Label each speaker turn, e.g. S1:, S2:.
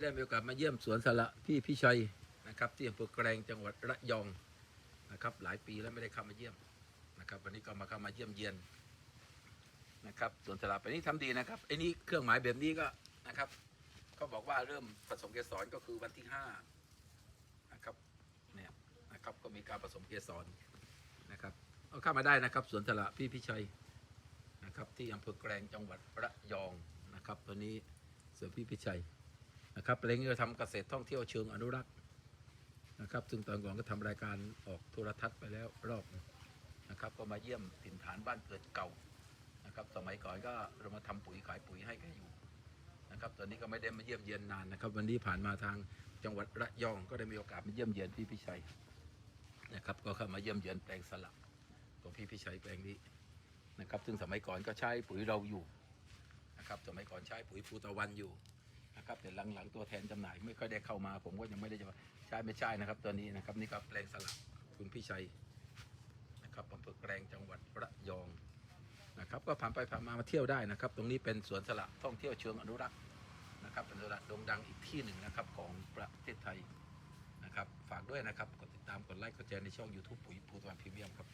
S1: ได้มีโอกาสมาเยี่ยมสวนสละพี่พิชัยนะครับที่อำเภอแกลงจังหวัดระยองนะครับหลายปีแล้วไม่ได้เข้ามาเยี่ยมนะครับ วันนี้ก็มาเข้ามาเยี่ยมเยียนนะครับสวนสละไปนี้ทำดีนะครับไอ้นี่เครื่องหมายแบบนี้ก็นะครับเขาบอกว่าเริ่มผสมเกสรก็คือวันที่ห้านะครับเนี่ยนะครับก็มีการผสมเกสรนะครับเอาเข้ามาได้นะครับสวนสละพี่พิชัยนะครับที่อำเภอแกลงจังหวัดระยองนะครับตัวนี้สวนพี่พิชัย นะครับเล้งจะทำเกษตรท่องเที่ยวเชิงอนุรักษ์นะครับ ซึ่งตอนก่อนก็ทำรายการออกโทรทัศน์ไปแล้วรอบนะครับ ก็มาเยี่ยมถิ่นฐานบ้านเกิดเก่านะครับ สมัยก่อนก็เรามาทำปุ๋ยขายปุ๋ยให้แกอยู่นะครับ ตอนนี้ก็ไม่ได้มาเยี่ยมเยียนนานนะครับ วันนี้ผ่านมาทางจังหวัดระยองก็ได้มีโอกาสมาเยี่ยมเยียนพี่พิชัยนะครับ ก็เข้ามาเยี่ยมเยียนแปลงสลับของพี่พิชัยแปลงนี้นะครับ ซึ่งสมัยก่อนก็ใช้ปุ๋ยเราอยู่นะครับ สมัยก่อนใช้ปุ๋ยภูตะวันอยู่ นะครับแต่หลังๆตัวแทนจำหน่ายไม่ค่อยได้เข้ามา ผมก็ยังไม่ได้จะใช่ไม่ใช่นะครับตัวนี้นะครับนี่ก็แปลงสลับคุณพี่ชัยนะครับอำเภอแกลงจังหวัดระยองนะครับก็ผ่านไปผ่านมามาเที่ยวได้นะครับ ตรงนี้เป็นสวนสละท่องเที่ยวเชิงอนุรักษ์นะครับเป็นสวนสละโด่งดังอีกที่หนึ่งนะครับของประเทศไทยนะครับฝากด้วยนะครับกดติดตามกดไลค์กดแชร์ในช่อง YouTube ปุ๋ยภูตวันพรีเมียมครับ